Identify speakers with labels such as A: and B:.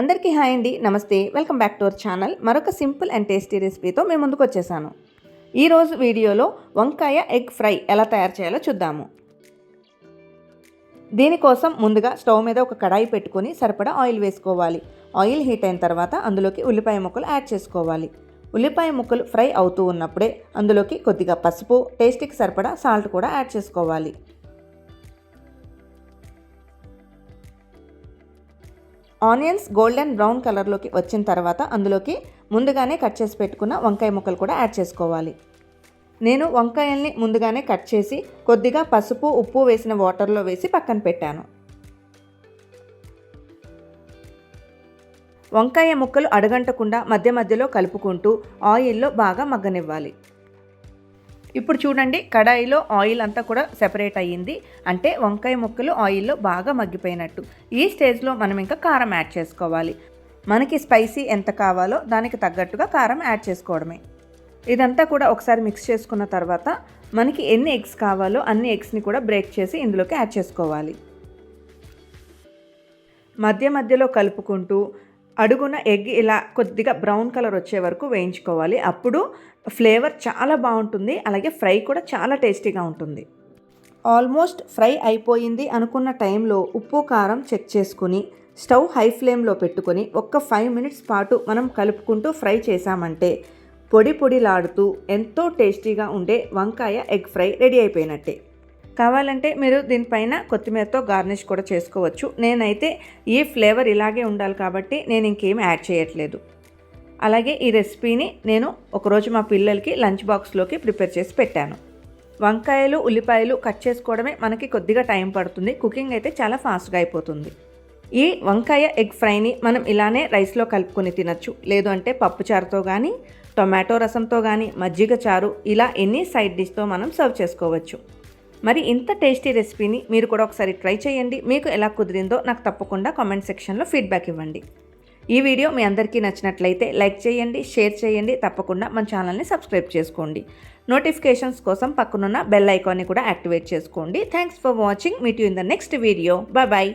A: అందరికీ హాయ్ అండి నమస్తే. Welcome back to our channel. మరొక సింపుల్ అండ్ టేస్టీ రెసిపీతో మేము ముందుకు వచ్చేసాను. ఈరోజు వీడియోలో వంకాయ ఎగ్ ఫ్రై ఎలా తయారు చేయాలో చూద్దాము. దీనికోసం ముందుగా స్టవ్ మీద ఒక కడాయి పెట్టుకొని సరిపడా ఆయిల్ వేసుకోవాలి. ఆయిల్ హీట్ అయిన తర్వాత అందులోకి ఉల్లిపాయ ముక్కలు యాడ్ చేసుకోవాలి. ఉల్లిపాయ ముక్కలు ఫ్రై అవుతూ ఉన్నప్పుడే అందులోకి కొద్దిగా పసుపు టేస్ట్కి సరిపడా సాల్ట్ కూడా యాడ్ చేసుకోవాలి. ఆనియన్స్ గోల్డెన్ బ్రౌన్ కలర్లోకి వచ్చిన తర్వాత అందులోకి ముందుగానే కట్ చేసి పెట్టుకున్న వంకాయ ముక్కలు కూడా యాడ్ చేసుకోవాలి. నేను వంకాయల్ని ముందుగానే కట్ చేసి కొద్దిగా పసుపు ఉప్పు వేసిన వాటర్లో వేసి పక్కన పెట్టాను. వంకాయ ముక్కలు అడగంటకుండా మధ్య మధ్యలో కలుపుకుంటూ ఆయిల్లో బాగా మగ్గనివ్వాలి. ఇప్పుడు చూడండి కడాయిలో ఆయిల్ అంతా కూడా సెపరేట్ అయ్యింది. అంటే వంకాయ ముక్కలు ఆయిల్లో బాగా మగ్గిపోయినట్టు. ఈ స్టేజ్లో మనం ఇంకా కారం యాడ్ చేసుకోవాలి. మనకి స్పైసీ ఎంత కావాలో దానికి తగ్గట్టుగా కారం యాడ్ చేసుకోవడమే. ఇదంతా కూడా ఒకసారి మిక్స్ చేసుకున్న తర్వాత మనకి ఎన్ని ఎగ్స్ కావాలో అన్ని ఎగ్స్ని కూడా బ్రేక్ చేసి ఇందులోకి యాడ్ చేసుకోవాలి. మధ్య మధ్యలో కలుపుకుంటూ అడుగున ఎగ్ ఇలా కొద్దిగా బ్రౌన్ కలర్ వచ్చే వరకు వేయించుకోవాలి. అప్పుడు ఫ్లేవర్ చాలా బాగుంటుంది. అలాగే ఫ్రై కూడా చాలా టేస్టీగా ఉంటుంది. ఆల్మోస్ట్ ఫ్రై అయిపోయింది అనుకున్న టైంలో ఉప్పు కారం చెక్ చేసుకుని స్టవ్ హై ఫ్లేమ్లో పెట్టుకొని ఒక్క ఫైవ్ మినిట్స్ పాటు మనం కలుపుకుంటూ ఫ్రై చేసామంటే పొడి పొడిలాడుతూ ఎంతో టేస్టీగా ఉండే వంకాయ ఎగ్ ఫ్రై రెడీ అయిపోయినట్టే. కావాలంటే మీరు దీనిపైన కొత్తిమీరతో గార్నిష్ కూడా చేసుకోవచ్చు. నేనైతే ఈ ఫ్లేవర్ ఇలాగే ఉండాలి కాబట్టి నేను ఇంకేం యాడ్ చేయట్లేదు. అలాగే ఈ రెసిపీని నేను ఒకరోజు మా పిల్లలకి లంచ్ బాక్స్లోకి ప్రిపేర్ చేసి పెట్టాను. వంకాయలు ఉల్లిపాయలు కట్ చేసుకోవడమే మనకి కొద్దిగా టైం పడుతుంది. కుకింగ్ అయితే చాలా ఫాస్ట్గా అయిపోతుంది. ఈ వంకాయ ఎగ్ ఫ్రైని మనం ఇలానే రైస్లో కలుపుకొని తినచ్చు. లేదు అంటే పప్పుచారుతో కానీ టొమాటో రసంతో కానీ మజ్జిగ చారు ఇలా ఎన్ని సైడ్ డిష్తో మనం సర్వ్ చేసుకోవచ్చు. మరి ఇంత టేస్టీ రెసిపీని మీరు కూడా ఒకసారి ట్రై చేయండి. మీకు ఎలా కుదిరిందో నాకు తప్పకుండా కామెంట్ సెక్షన్లో ఫీడ్బ్యాక్ ఇవ్వండి. ఈ వీడియో మీ అందరికీ నచ్చినట్లయితే లైక్ చేయండి షేర్ చేయండి తప్పకుండా మన ఛానల్ని సబ్స్క్రైబ్ చేసుకోండి. నోటిఫికేషన్స్ కోసం పక్కనున్న బెల్ ఐకాన్ని కూడా యాక్టివేట్ చేసుకోండి. Thanks for watching meet you in the next video bye bye